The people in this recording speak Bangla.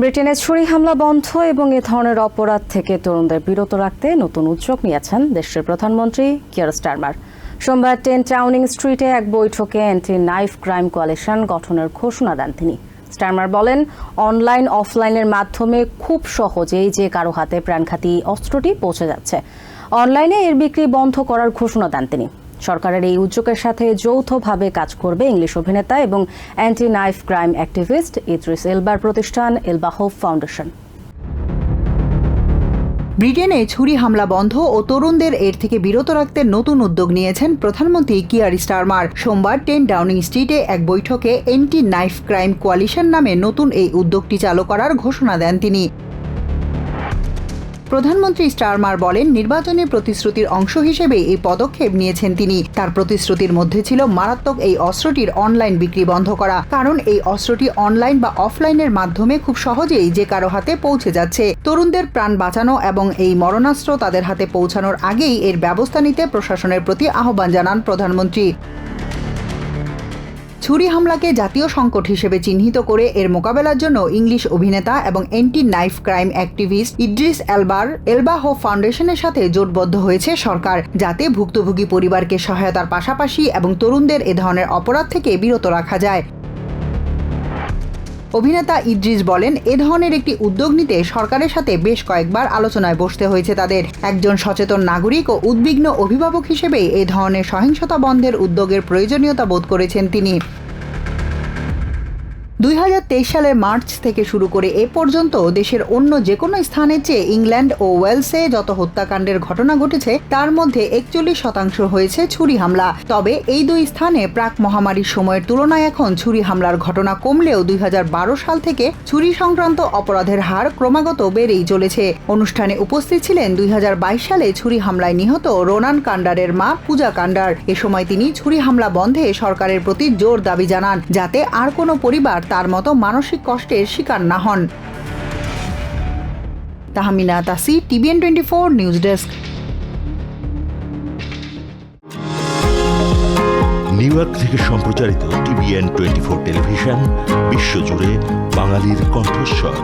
ব্রিটেনে ছুরি হামলা বন্ধ এবং এ ধরনের অপরাধ থেকে তরুণদের বিরত রাখতে নতুন উদ্যোগ নিয়েছেন দেশের প্রধানমন্ত্রী কিয়ার স্টারমার। সোমবার টেন টাউনিং স্ট্রিটে এক বৈঠকে অ্যান্টি নাইফ ক্রাইম কোয়ালিশন গঠনের ঘোষণা দেন তিনি। স্টারমার বলেন, অনলাইন, অফলাইনের মাধ্যমে খুব সহজেই যে কারও হাতে প্রাণঘাতী অস্ত্রটি পৌঁছে যাচ্ছে। অনলাইনে এর বিক্রি বন্ধ করার ঘোষণা দেন তিনি। সরকারের এই উদ্যোগের সাথে যৌথভাবে কাজ করবে ইংলিশ অভিনেতা এবং anti knife crime activist Idris এলবার প্রতিষ্ঠান এলবা হোপ ফাউন্ডেশন। ব্রিটেনে ছুরি হামলা বন্ধ ও তরুণদের এর থেকে বিরত রাখতে নতুন উদ্যোগ নিয়েছেন প্রধানমন্ত্রী কিয়ার স্টারমার। সোমবার টেন ডাউনিং স্ট্রিটে এক বৈঠকে এন্টি নাইফ ক্রাইম কোয়ালিশন নামে নতুন এই উদ্যোগটি চালু করার ঘোষণা দেন তিনি। প্রধানমন্ত্রী স্টারমার বলেন, নির্বাচনী প্রতিশ্রুতির অংশ হিসেবে এই পদক্ষেপ নিয়েছেন তিনি। তার প্রতিশ্রুতির মধ্যে ছিল মারাত্মক এই অস্ত্রটির অনলাইন বিক্রি বন্ধ করা। কারণ এই অস্ত্রটি অনলাইন বা অফলাইনের মাধ্যমে খুব সহজেই যে কারও হাতে পৌঁছে যাচ্ছে। তরুণদের প্রাণ বাঁচানো এবং এই মরণাস্ত্র তাদের হাতে পৌঁছানোর আগেই এর ব্যবস্থা নিতে প্রশাসনের প্রতি আহ্বান জানান প্রধানমন্ত্রী। ছুরি হামলাকে জাতীয় সংকট হিসেবে চিহ্নিত করে এর মোকাবেলার জন্য ইংলিশ অভিনেতা এবং anti knife crime activist Idris এলবার এলবাহো ফাউন্ডেশনের সাথে জোটবদ্ধ হয়েছে সরকার, যাতে ভুক্তভোগী পরিবারকে সহায়তার পাশাপাশি এবং তরুণদের এ ধরনের অপরাধ থেকে বিরত রাখা যায়। অভিনেতা ইদ্রিস বলেন, এ ধরনের একটি উদ্যোগ নিতে সরকারের সাথে বেশ কয়েকবার আলোচনায় বসতে হয়েছে তাদের। একজন সচেতন নাগরিক ও উদ্বিগ্ন অভিভাবক হিসেবে এ ধরনের সহিংসতা বন্ধের উদ্যোগের প্রয়োজনীয়তা বোধ করেছেন তিনি। দুই সালের মার্চ থেকে শুরু করে এ পর্যন্ত দেশের অন্য যে কোনো স্থানের চেয়ে ইংল্যান্ড ও ওয়েলসে যত হত্যাকাণ্ডের ঘটনা ঘটেছে, তার মধ্যে একচল্লিশ শতাংশ হয়েছে ছুরি হামলা। তবে এই দুই স্থানে প্রাক মহামারীর সময়ের তুলনায় এখন ছুরি হামলার ঘটনা কমলেও দুই হাজার বারো সাল থেকে ছুরি সংক্রান্ত অপরাধের হার ক্রমাগত বেড়েই চলেছে। অনুষ্ঠানে উপস্থিত ছিলেন দুই হাজার বাইশ সালে ছুরি হামলায় নিহত রোনান কান্ডারের মা পূজা কান্ডার। এ সময় তিনি ছুরি হামলা বন্ধে সরকারের প্রতি জোর দাবি জানান, যাতে আর কোনো পরিবার তার মতো মানসিক কষ্টের শিকার না হন। Tahmina Tasi, TVN twenty four news desk. New York থেকে সম্প্রচারিত টিভিএন টোয়েন্টি ফোর টেলিভিশন, বিশ্বজুড়ে বাঙালির কণ্ঠস্বর।